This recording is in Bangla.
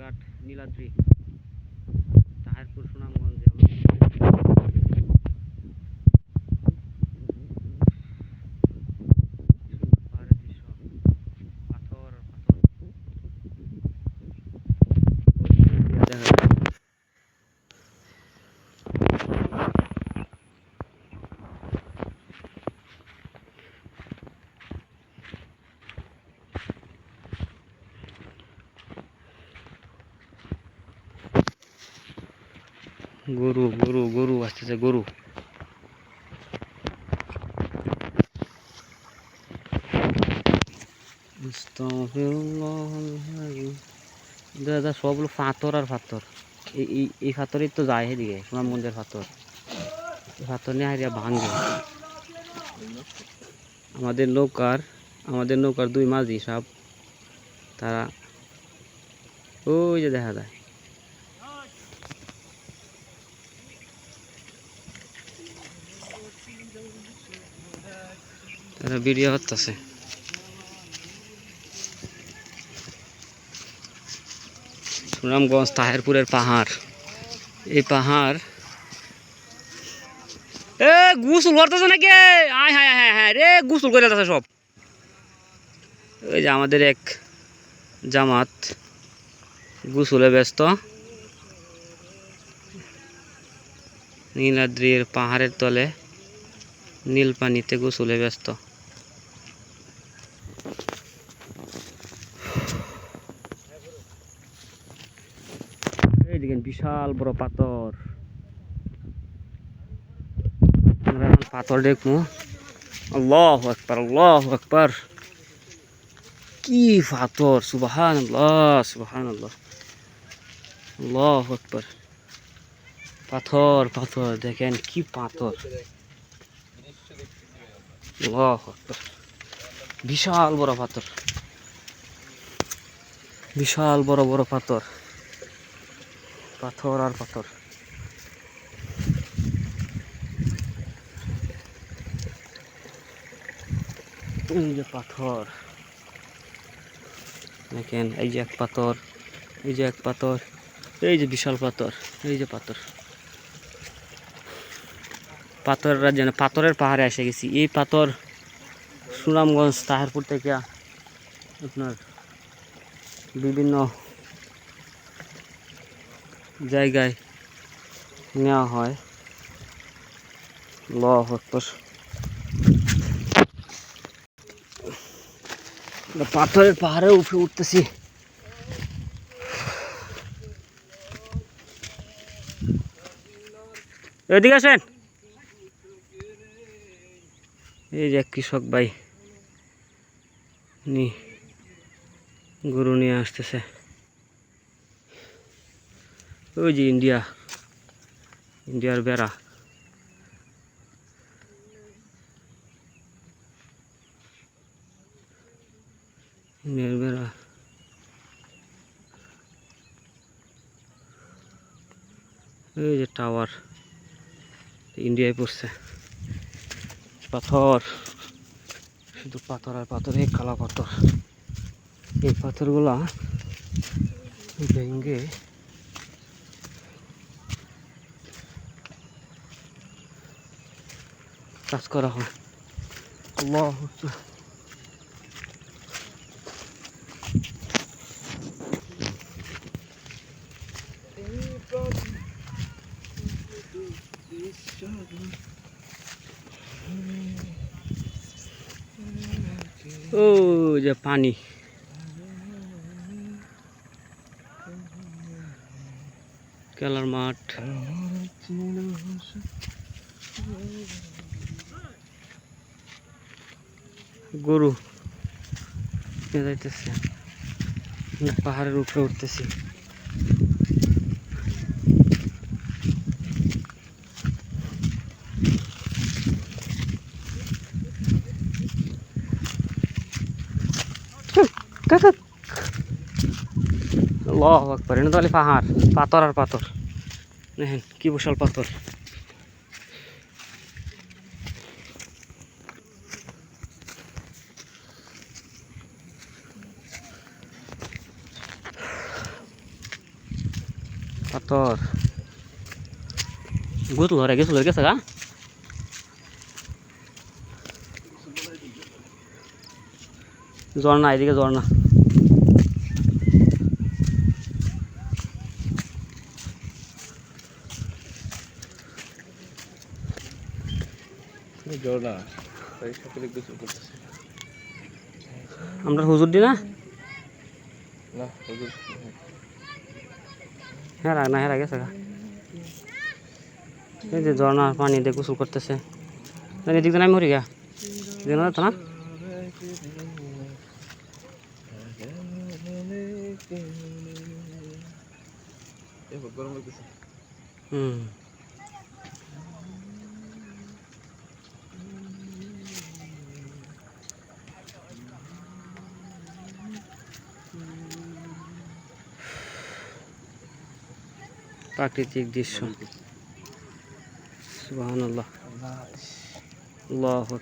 ঘাট নীলাদ্রি তাহারপুর সুনামগঞ্জে আমরা সুন্দর পাহাড়ের দৃশ্য পাথর আর পাথর দেখা যায়। গরু গরু গরু আসতেছে গরু দাদা সবগুলো পাথর আর পাথর এই এই এই পাথরই তো যায় সেদিকে সুনামগঞ্জের পাথর এই পাথর নিয়ে হারিয়া ভাঙবে আমাদের নৌকার আমাদের নৌকার দুই মাঝি সব তারা ওই যে দেখা যায় তারা ভিডিও করতেছে। সুনামগঞ্জ তাহেরপুরের পাহাড়। এই পাহাড় এ, গুসুল করতেছে নাকি? আয় হ্যাঁ হ্যাঁ হ্যাঁ রে, গুসুল করে যাচ্ছে সব। ওই যে আমাদের এক জামাত গুসুলে ব্যস্ত। নীলাদ্রির পাহাড়ের তলে নীল পানিতে গোসলে ব্যস্ত। বিশাল বড় পাথর। আমরা এখন পাথর দেখব। আল্লাহ আকবার আল্লাহ আকবার। কি পাথর সুবাহান আল্লাহ সুবাহান আল্লাহ আল্লাহ আকবার। পাথর পাথর, দেখেন কি পাথর। বিশাল বড় পাথর। বিশাল বড় বড় পাথর। পাথর আর পাথর। এই যে পাথর। দেখেন, এই যে এক পাথর, এই যে এক পাথর, এই যে বিশাল পাথর, এই যে পাথর। পাথররা যেন পাথরের পাহাড়ে এসে গেছি। এই পাথর সুনামগঞ্জ, তাহারপুর থেকে আপনার বিভিন্ন জায়গায় নেওয়া হয়। ল পাথরের পাহাড়ে উঠে উঠতেছি। এদিকে আসেন। এই যে কৃষক ভাই নি গরু নিয়ে আসতেছে। ওই যে ইন্ডিয়া, ইন্ডিয়ার বেড়া। ইন্ডিয়ার বেড়া। এই যে টাওয়ার, ইন্ডিয়ায় পড়ছে। পাথর। শুধু পাথর আর পাথর এই কালা পাথর এই পাথরগুলা ভেঙ্গে কাজ করা হয়। আল্লাহ আকবার। ও যে পানি। খেলার মাঠ। গরু। যাইতেছে। পাহাড়ের উপরে উঠতেছি। কাকা। আল্লাহ আকবার এটা তাহলে পাহাড়, পাথর আর পাথর। দেখেন কি বিশাল পাথর। পাথর। গোসল হরে গেছিল গেছে গা। ঝর্ণা, এদিকে ঝর্ণা। জ্বর তাই সকালে গোসল করতেছে। আমরা হুজুর দি না? না হুজুর হ্যাঁ। রাখ না হ্যাঁ গেছে গা। এই যে ঝর্ণার পানি দিয়ে গোসল করতেছে। এদিক দিয়ে নামি মরি গা। এদিকে না? না গরম হুম। প্রাকৃতিক দৃশ্য। সুবহানাল্লাহ। আল্লাহু